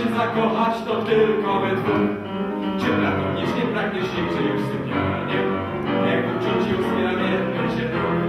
się zakochać to tylko we dwóch. Czy pragniesz, nie pragniesz, nie grzejesz sypialnie? Jak uczuć już nie namiętnie się dróg